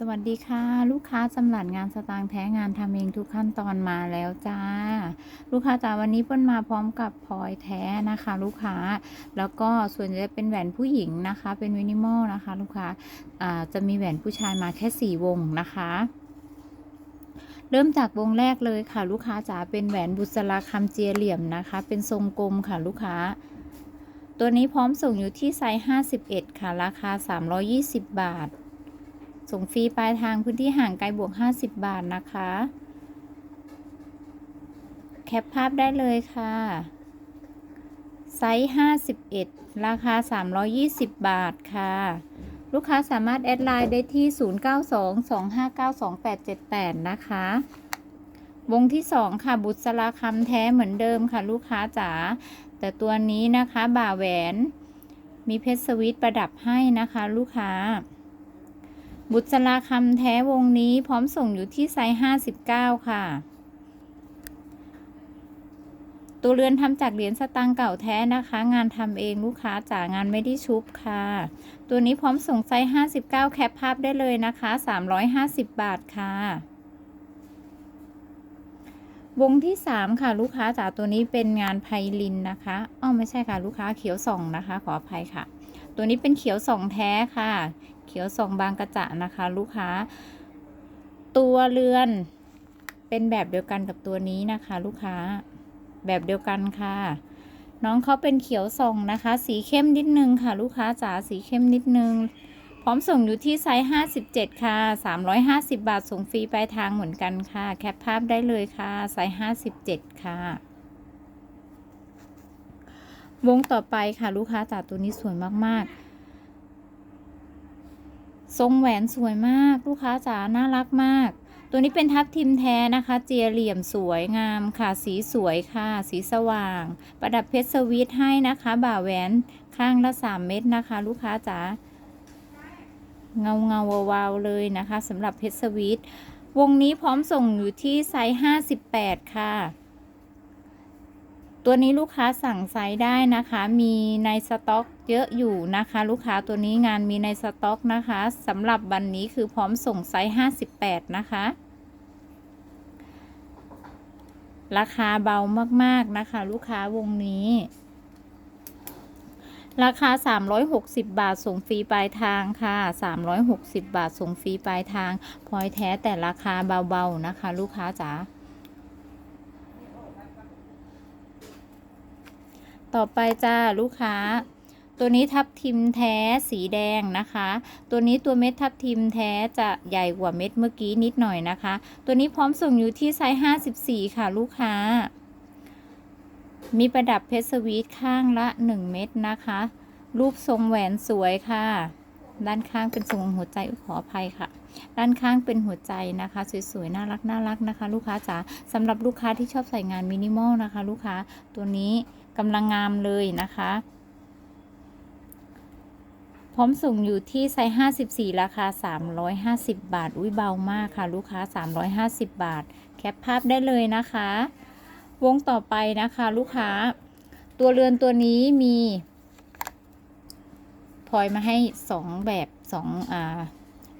สวัสดีค่ะ ลูกค้าจำหลัดงานสตางค์แท้งานทำเองทุกขั้นตอนมาแล้วจ้า ลูกค้าจ๋าวันนี้เปิ้ลมาพร้อมกับพลอยแท้นะคะ ลูกค้าแล้วก็ส่วนจะเป็นแหวนผู้หญิงนะคะ เป็นมินิมอลนะคะ ลูกค้าจะมีแหวนผู้ชายมาแค่4วงนะคะ เริ่มจากวงแรกเลยค่ะ ลูกค้าจ๋าเป็นแหวนบุษราคำเจียเหลี่ยมนะคะ เป็นทรงกลมค่ะ ลูกค้าตัวนี้พร้อมส่งอยู่ที่ไซส์51 ค่ะ ราคา 320 บาท ส่งฟรีปลายทางพื้นที่ห่างไกลบวก 50 บาทนะคะ แคปภาพได้เลยค่ะ ไซส์ 51 ราคา 320 บาทค่ะ ลูกค้าสามารถแอดไลน์ได้ที่ 0922592878 นะคะ วงที่ 2 ค่ะบุษราคำแท้เหมือนเดิมค่ะลูกค้าจ๋า แต่ตัวนี้นะคะบ่าแหวน มีเพชรสวิตประดับให้นะคะลูกค้า บุษราคำแท้วงนี้พร้อมส่งอยู่ที่ไซส์59 ค่ะ ตัวเรือนทำจากเหรียญสตางค์เก่าแท้นะคะ งานทำเองลูกค้าจ่างานไม่ได้ชุบค่ะ ตัวนี้พร้อมส่งไซส์59 แคปภาพได้เลยนะคะ 350 บาทค่ะ วงที่ 3 ค่ะ ลูกค้าจ๋าตัวนี้เป็นงานไพลินนะคะอ้อไม่ใช่ค่ะ ลูกค้าเขียวส่องนะคะ ขออภัยค่ะ ตัวนี้เป็นเขียวส่องแท้ค่ะ เขียวส่องบางกระจะนะคะ ลูกค้า ตัวเรือนเป็นแบบเดียวกันกับตัวนี้นะคะ ลูกค้าแบบเดียวกันค่ะ น้องเขาเป็นเขียวส่องนะคะ สีเข้มนิดนึงค่ะ ลูกค้าจ๋าสีเข้มนิดนึง พร้อมส่งอยู่ที่ไซส์ 57 ค่ะ 350 บาทส่งฟรีปลายทางเหมือนกันค่ะ แคปภาพได้เลยค่ะ ไซส์ 57 ค่ะวงต่อไปค่ะลูกค้าจ๋าตัวนี้สวยมาก ๆ ทรงแหวนสวยมาก ลูกค้าจ๋าน่ารักมาก ตัวนี้เป็นทับทิมแท้นะคะ เจียเหลี่ยมสวยงามค่ะ สีสวยค่ะ สีสว่าง ประดับเพชรสวิตให้นะคะ บ่าแหวนข้างละ 3 เม็ดนะคะ ลูกค้าจ๋าเงาเงาวาวเลยนะคะสำหรับเพชรสวิตวงนี้พร้อมส่งอยู่ที่ไซส์ 58 ค่ะ ตัวนี้ลูกค้าสั่งไซส์ได้นะคะ มีในสต็อก เยอะอยู่นะคะ ลูกค้าตัวนี้งานมีในสต็อกนะคะสำหรับวันนี้คือพร้อมส่งไซส์ 58 นะคะ ราคาเบามากๆนะคะ ลูกค้าวงนี้ ราคา 360 บาทส่งฟรีปลายทางค่ะ 360 บาทส่งฟรีปลายทางพลอยแท้แต่ราคาเบาๆนะคะ ลูกค้าจ๋าต่อไปจ้าลูกค้า ตัวนี้ทับทิมแท้สีแดงนะคะ ตัวนี้ตัวเม็ดทับทิมแท้จะใหญ่กว่าเม็ดเมื่อกี้นิดหน่อยนะคะ ตัวนี้พร้อมส่งอยู่ที่ไซส์ 54 ค่ะลูกค้า มีประดับเพชรสวีทข้างละ 1 เม็ดนะคะ รูปทรงแหวนสวยค่ะ ด้านข้างเป็นทรงหัวใจอุ๊ยขออภัยค่ะ ด้านข้างเป็นหัวใจนะคะ สวยๆ น่ารักน่ารักนะคะ ลูกค้าจ๋าสำหรับลูกค้าที่ชอบใส่งานมินิมอลนะคะ ลูกค้าตัวนี้กำลังงามเลยนะคะ พร้อมส่งอยู่ที่ไซส์54 ราคา 350 บาท อุ้ยเบามากค่ะ ลูกค้า 350 บาท แคปภาพได้เลยนะคะ วงต่อไปนะคะลูกค้า ตัวเรือนตัวนี้มีพลอยมาให้สองแบบสองอ่า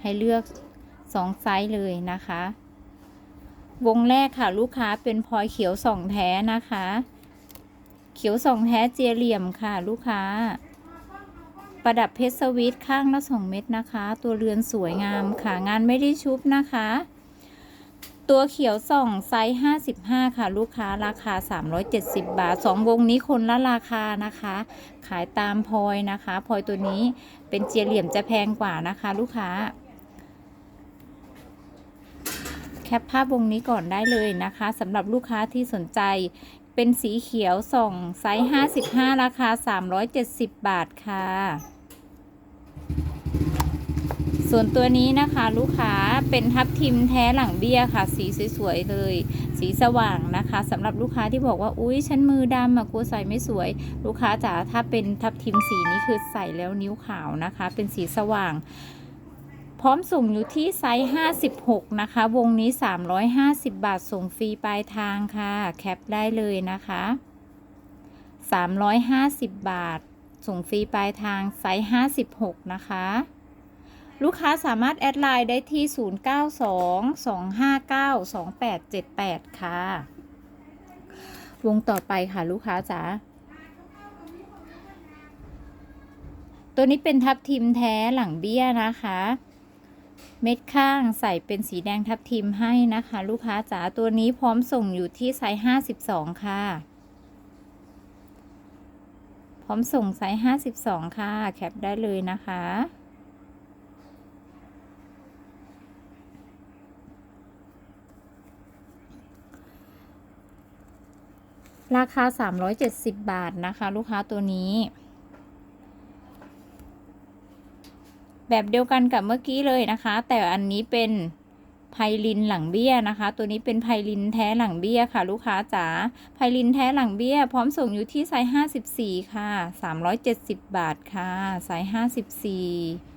ให้เลือกสองไซส์เลยนะคะ วงแรกค่ะลูกค้าเป็นพลอยเขียวสองแท้นะคะ เขียวสองแท้เจียเหลี่ยมค่ะลูกค้า ประดับเพชรสวิตข้างละสองเม็ดนะคะ ตัวเรือนสวยงามค่ะ งานไม่ได้ชุบนะคะ ตัวเขียวส่องไซส์ 55 ค่ะ ลูกค้าราคา 370 บาท 2 วงนี้คนละราคานะคะ ขายตามพลอยนะคะพลอยตัวนี้เป็นเจียเหลี่ยมจะแพงกว่านะคะ ลูกค้าแคปภาพวงนี้ก่อนได้เลยนะคะสำหรับลูกค้าที่สนใจเป็นสีเขียวส่องไซส์ 55 ราคา 370 บาทค่ะ ส่วนตัวนี้นะคะลูกค้าเป็นทับทิมแท้หลังเบี้ยค่ะ สีสวยๆเลย สีสว่างนะคะสำหรับลูกค้าที่บอกว่าอุ้ยฉันมือดำอะกลัวใส่ไม่สวย ลูกค้าจ๋าถ้าเป็นทับทิมสีนี้คือใส่แล้วนิ้วขาวนะคะ เป็นสีสว่างพร้อมส่งอยู่ที่ไซส์ 56 นะคะ วงนี้ 350 บาท ส่งฟรีปลายทางค่ะ แคปได้เลยนะคะ 350 บาท ส่งฟรีปลายทางไซส์ 56 นะคะ ลูกค้าสามารถแอดไลน์ได้ที่ 0922592878 ค่ะ วงต่อไปค่ะลูกค้าจ๋าตัวนี้เป็นทับทิมแท้หลังเบี้ยนะคะ เม็ดข้างใส่เป็นสีแดงทับทิมให้นะคะ ลูกค้าจ๋าตัวนี้พร้อมส่งอยู่ที่ไซส์52 ค่ะ พร้อมส่งไซส์52 ค่ะ แคปได้เลยนะคะ ราคา 370 บาทนะคะ ลูกค้าตัวนี้ แบบเดียวกันกับเมื่อกี้เลยนะคะ แต่อันนี้เป็นไพลินหลังเบี้ยนะคะ ตัวนี้เป็นไพลินแท้หลังเบี้ยค่ะ ลูกค้าจ๋าไพลินแท้หลังเบี้ย พร้อมส่งอยู่ที่ไซส์54 ค่ะ 370 บาทค่ะไซส์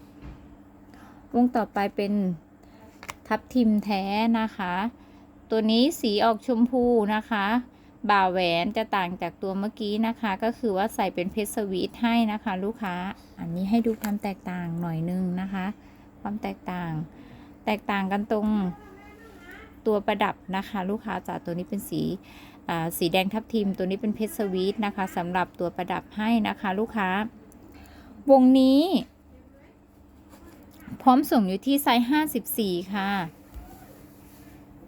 54วงต่อไปเป็นทับทิมแท้นะคะ ตัวนี้สีออกชมพูนะคะ บ่าแหวนจะต่างจากตัวเมื่อกี้นะคะ ก็คือว่าใส่เป็นเพชรสวีทให้นะคะ ลูกค้าอันนี้ให้ดูความแตกต่างหน่อยนึงนะคะ ความแตกต่าง แตกต่างกันตรงตัวประดับนะคะ ลูกค้าจากตัวนี้เป็นสีสีแดงทับทิมตัวนี้เป็นเพชรสวีทนะคะสำหรับตัวประดับให้นะคะ ลูกค้า วงนี้ พร้อมส่งอยู่ที่ไซส์54 ค่ะ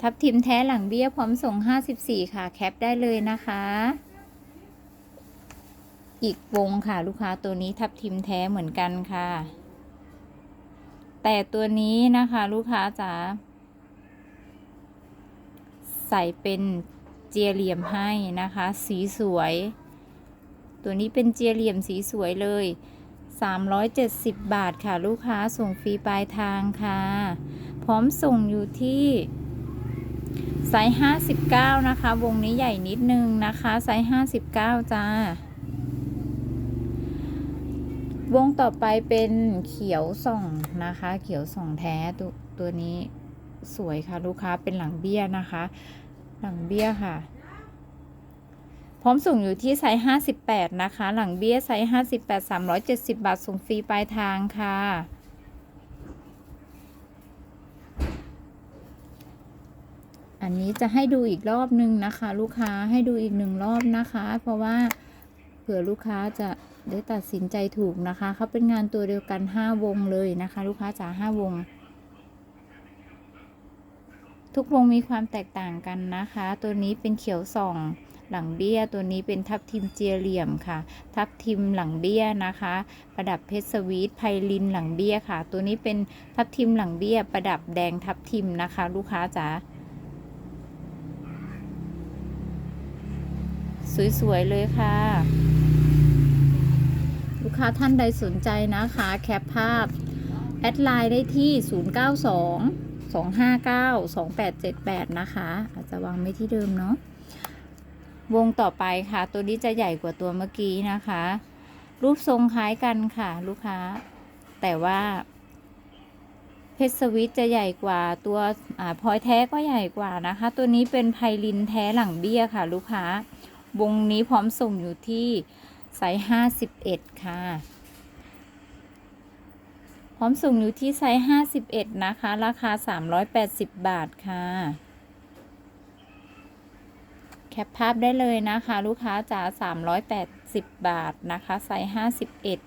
ทับทิมแท้หลังเบี้ยพร้อมส่ง 54 ค่ะ แคปได้เลยนะคะ อีกวงค่ะลูกค้าตัวนี้ทับทิมแท้เหมือนกันค่ะ แต่ตัวนี้นะคะลูกค้าจ๋าใส่เป็นเจียเหลี่ยมให้นะคะ สีสวย ตัวนี้เป็นเจียเหลี่ยมสีสวยเลย 370 บาทค่ะลูกค้าส่งฟรีปลายทางค่ะ พร้อมส่งอยู่ที่ ไซส์59 นะคะ วงนี้ใหญ่นิดนึงนะคะ ไซส์59 จ้า วงต่อไปเป็นเขียวส่องนะคะ เขียวส่องแท้ตัวตัวนี้สวยค่ะลูกค้าเป็นหลังเบี้ยนะคะ หลังเบี้ยค่ะ พร้อมส่งอยู่ที่ไซส์58 นะคะ หลังเบี้ยไซส์58 370 บาทส่งฟรีปลายทางค่ะ อันนี้จะให้ดูอีกรอบนึงนะคะ ลูกค้าให้ดูอีกหนึ่งรอบนะคะ เพราะว่าเผื่อลูกค้าจะได้ตัดสินใจถูกนะคะเขาเป็นงานตัวเดียวกัน 5 วงเลยนะคะ ลูกค้าจ๋า5วง ทุกวงมีความแตกต่างกันนะคะ ตัวนี้เป็นเขียวส่องหลังเบี้ยตัวนี้เป็นทับทิมเจียเหลี่ยมค่ะ ทับทิมหลังเบี้ยนะคะ ประดับเพชรสวีทไพลินหลังเบี้ยค่ะ ตัวนี้เป็นทับทิมหลังเบี้ย ประดับแดงทับทิมนะคะ ลูกค้าจ๋า สวยๆเลยค่ะ ลูกค้าท่านใดสนใจนะคะ แคปภาพ แอดไลน์ได้ที่ 092 259 2878 นะคะ อาจจะวางไม่ที่เดิมเนาะวงต่อไปค่ะ ตัวนี้จะใหญ่กว่าตัวเมื่อกี้นะคะ รูปทรงคล้ายกันค่ะ ลูกค้า แต่ว่าเพชรสวิตจะใหญ่กว่าตัวอพลอยแท้ก็ใหญ่กว่านะคะ ตัวนี้เป็นไพลินแท้หลังเบี้ยค่ะ ลูกค้า วงนี้พร้อมส่งอยู่ที่ไซส์ห้าสิบเอ็ดค่ะ พร้อมส่งอยู่ที่ไซส์ห้าสิบเอ็ดนะคะ ราคาสามร้อยแปดสิบบาทค่ะ แคปภาพได้เลยนะคะ ลูกค้าจ๋าสามร้อยแปดสิบบาทนะคะ ไซส์ห้าสิบเอ็ด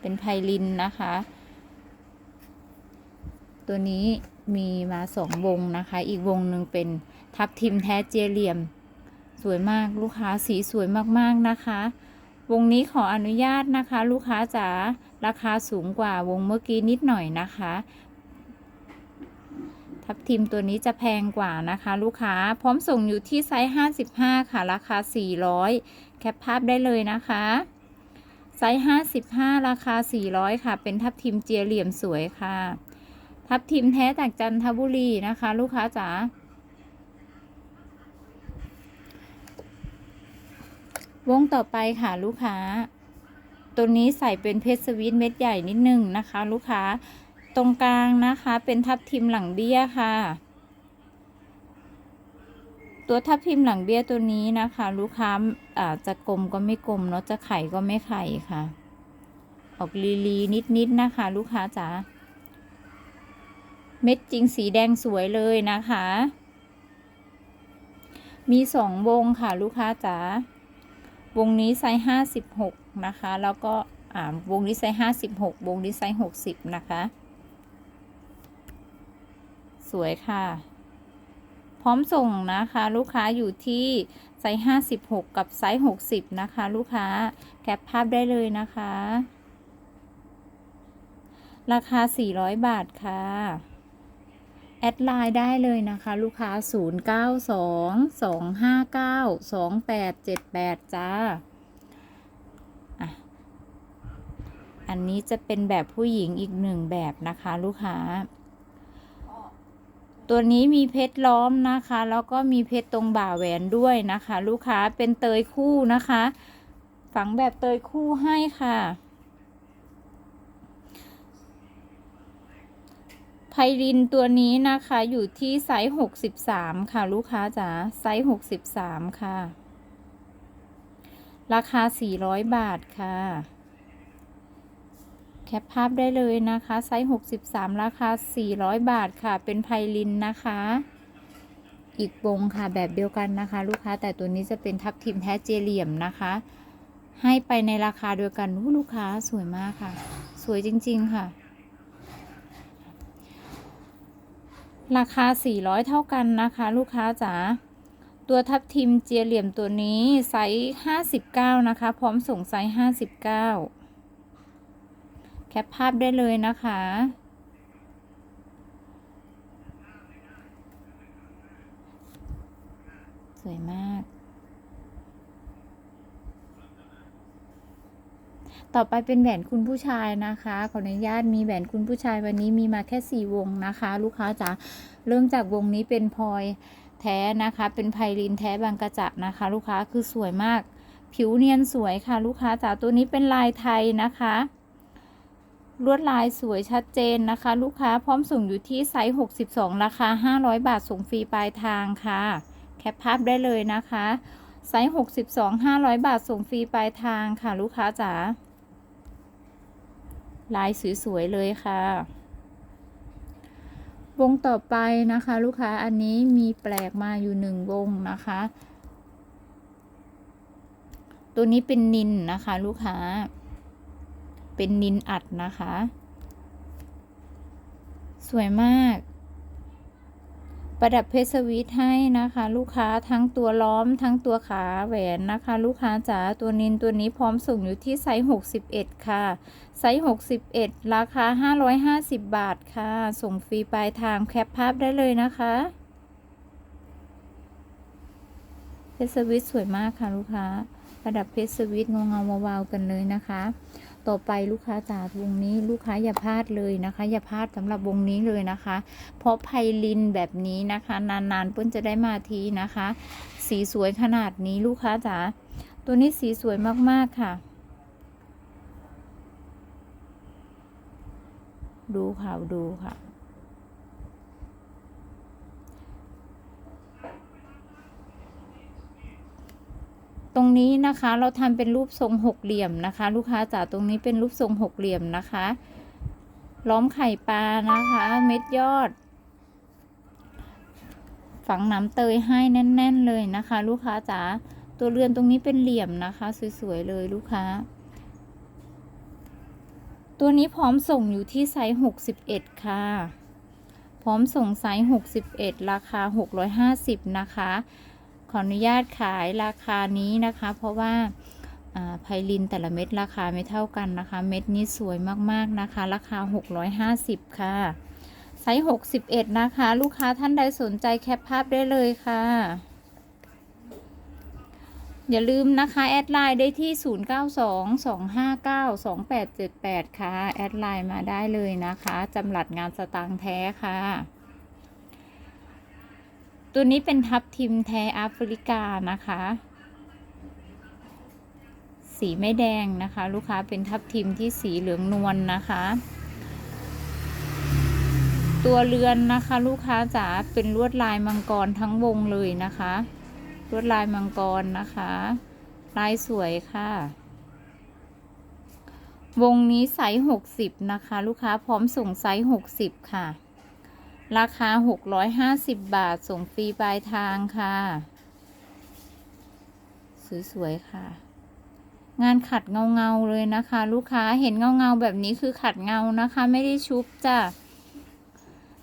เป็นไพลินนะคะ ตัวนี้มีมาสองวงนะคะ อีกวงหนึ่งเป็นทับทิมแท้เจียเหลี่ยม สวยมากลูกค้าสีสวยมากๆนะคะ วงนี้ขออนุญาตนะคะ ลูกค้าจ๋าราคาสูงกว่าวงเมื่อกี้นิดหน่อยนะคะ ทับทิมตัวนี้จะแพงกว่านะคะ ลูกค้าพร้อมส่งอยู่ที่ไซส์ 55 ค่ะ ราคา 400 แคปภาพได้เลยนะคะไซส์ 55 ราคา 400 ค่ะ เป็นทับทิมเจียเหลี่ยมสวยค่ะ ทับทิมแท้จากจันทบุรีนะคะ ลูกค้าจ๋า วงต่อไปค่ะลูกค้า ตัวนี้ใส่เป็นเพชรสวีทเม็ดใหญ่นิดนึงนะคะ ลูกค้าตรงกลางนะคะเป็นทับทิมหลังเบี้ยค่ะ ตัวทับทิมหลังเบี้ยตัวนี้นะคะ ลูกค้าอาจจะกลมก็ไม่กลมเนาะจะไข่ก็ไม่ไข่ค่ะ ออกลีลีนิดๆนนะคะ ลูกค้าจ๋าเม็ดจริงสีแดงสวยเลยนะคะ มีสองวงค่ะ ลูกค้าจ๋า วงนี้ไซส์ห้าสิบหกนะคะ แล้วก็อ่าวงนี้ไซส์ห้าสิบหกวงนี้ไซส์หกสิบนะคะ สวยค่ะ พร้อมส่งนะคะ ลูกค้าอยู่ที่ไซส์ห้าสิบหกกับไซส์หกสิบนะคะ ลูกค้าแคปภาพได้เลยนะคะ ราคา400บาทค่ะ แอดไลน์ได้เลยนะคะลูกค้า 0922592878 จ้า อันนี้จะเป็นแบบผู้หญิงอีกหนึ่งแบบนะคะลูกค้า ตัวนี้มีเพชรล้อมนะคะ แล้วก็มีเพชรตรงบ่าแหวนด้วยนะคะ ลูกค้าเป็นเตยคู่นะคะ ฝังแบบเตยคู่ให้ค่ะ ไพรินตัวนี้นะคะอยู่ที่ไซส์หกสิบสามค่ะ ลูกค้าจ๋าไซส์หกสิบสามค่ะ ราคาสี่ร้อยบาทค่ะ แคปภาพได้เลยนะคะ ไซส์หกสิบสามราคาสี่ร้อยบาทค่ะ เป็นไพลินนะคะ อีกวงค่ะแบบเดียวกันนะคะ ลูกค้าแต่ตัวนี้จะเป็นทับทิมแท้เจเหลี่ยมนะคะ ให้ไปในราคาเดียวกันลูกค้าสวยมากค่ะ สวยจริง ๆ ค่ะ ราคา 400 เท่ากันนะคะ ลูกค้าจ๋าตัวทับทิมเจียเหลี่ยมตัวนี้ไซส์59 นะคะ พร้อมส่งไซส์59 แคปภาพได้เลยนะคะ สวยมาก ต่อไปเป็นแหวนคุณผู้ชายนะคะขออนุญาตมีแหวนคุณผู้ชายวันนี้มีมาแค่สี่วงนะคะ ลูกค้าจ๋าเริ่มจากวงนี้เป็นพลอยแท้นะคะ เป็นไพลินแท้บางกระจะนะคะ ลูกค้าคือสวยมาก ผิวเนียนสวยค่ะ ลูกค้าจ๋าตัวนี้เป็นลายไทยนะคะลวดลายสวยชัดเจนนะคะ ลูกค้าพร้อมส่งอยู่ที่ไซส์ 62 ราคา 500 บาทส่งฟรีปลายทางค่ะ แคปภาพได้เลยนะคะ ไซส์ 62 500 บาทส่งฟรีปลายทางค่ะ ลูกค้าจ๋า ลายสวยๆเลยค่ะ วงต่อไปนะคะ ลูกค้าอันนี้มีแปลกมาอยู่หนึ่งวงนะคะ ตัวนี้เป็นนินนะคะ ลูกค้า เป็นนินอัดนะคะ สวยมาก ประดับเพชรสวิตให้นะคะ ลูกค้าทั้งตัวล้อมทั้งตัวขาแหวนนะคะ ลูกค้าจ๋าตัวนินตัวนี้พร้อมส่งอยู่ที่ไซส์61 ค่ะ ไซส์61 ราคา 550 บาทค่ะ ส่งฟรีปลายทางแคปภาพได้เลยนะคะเพชรสวิตสวยมากค่ะลูกค้าประดับเพชรสวิตเงาเงาวาวๆกันเลยนะคะ ต่อไปลูกค้าจ๋าวงนี้ลูกค้าอย่าพลาดเลยนะคะ อย่าพลาดสำหรับวงนี้เลยนะคะ เพราะไพลินแบบนี้นะคะ นานๆเปิ้นจะได้มาทีนะคะ สีสวยขนาดนี้ลูกค้าจ๋าตัวนี้สีสวยมากๆค่ะ ดูค่ะดูค่ะ ตรงนี้นะคะ เราทำเป็นรูปทรงหกเหลี่ยมนะคะ ลูกค้าจ๋าตรงนี้เป็นรูปทรงหกเหลี่ยมนะคะ ล้อมไข่ปลานะคะ เม็ดยอด ฝังน้ำเตยให้แน่น ๆ เลยนะคะ ลูกค้าจ๋าตัวเรือนตรงนี้เป็นเหลี่ยมนะคะ สวยๆเลยลูกค้า ตัวนี้พร้อมส่งอยู่ที่ไซส์61 ค่ะ พร้อมส่งไซส์61 ราคา 650 นะคะ ขออนุญาตขายราคานี้นะคะ เพราะว่าไพลินแต่ละเม็ดราคาไม่เท่ากันนะคะ เม็ดนี้สวยมากๆนะคะ ราคา 650 ค่ะ ไซส์ 61 นะคะ ลูกค้าท่านใดสนใจแคปภาพได้เลยค่ะ อย่าลืมนะคะ แอดไลน์ได้ที่ 0922592878 ค่ะ แอดไลน์มาได้เลยนะคะจำหลัดงานสตางค์แท้ค่ะ ตัวนี้เป็นทับทิมแท้แอฟริกานะคะ สีไม่แดงนะคะ ลูกค้าเป็นทับทิมที่สีเหลืองนวลนนะคะ ตัวเรือนนะคะ ลูกค้าจ๋าเป็นลวดลายมังกรทั้งวงเลยนะคะ ลวดลายมังกรนะคะ ลายสวยค่ะวงนี้ไซส์หกสิบนะคะ ลูกค้าพร้อมส่งไซส์หกสิบค่ะ ราคา 650 บาท ส่งฟรีปลายทางค่ะ สวยๆค่ะ งานขัดเงาๆเลยนะคะ ลูกค้าเห็นเงาๆแบบนี้คือขัดเงานะคะ ไม่ได้ชุบจ้ะ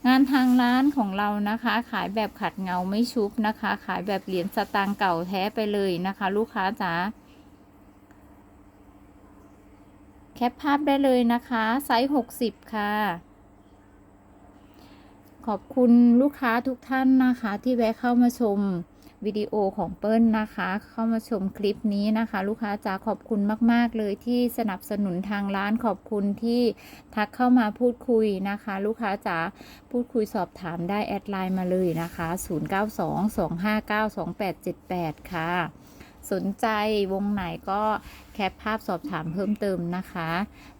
งานทางร้านของเรานะคะ ขายแบบขัดเงาไม่ชุบนะคะ ขายแบบเหรียญสตางค์เก่าแท้ไปเลยนะคะ ลูกค้าจ๋าแคปภาพได้เลยนะคะ ไซส์ 60 ค่ะ ขอบคุณลูกค้าทุกท่านนะคะ ที่แวะเข้ามาชมวิดีโอของเปิ้ลนะคะ เข้ามาชมคลิปนี้นะคะ ลูกค้าจ๋าขอบคุณมาก ๆ เลยที่สนับสนุนทางร้านขอบคุณที่ทักเข้ามาพูดคุยนะคะ ลูกค้าจ๋าพูดคุยสอบถามได้แอดไลน์มาเลยนะคะ 0922592878 ค่ะ สนใจวงไหนก็แคปภาพสอบถามเพิ่มเติมนะคะ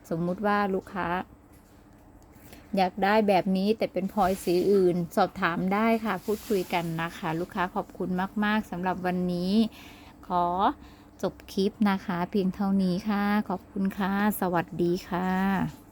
สมมุติว่าลูกค้า อยากได้แบบนี้แต่เป็นพลอยสีอื่น สอบถามได้ค่ะพูดคุยกันนะคะ ลูกค้าขอบคุณมาก ๆสำหรับวันนี้ ขอจบคลิปนะคะ เพียงเท่านี้ค่ะ ขอบคุณค่ะ สวัสดีค่ะ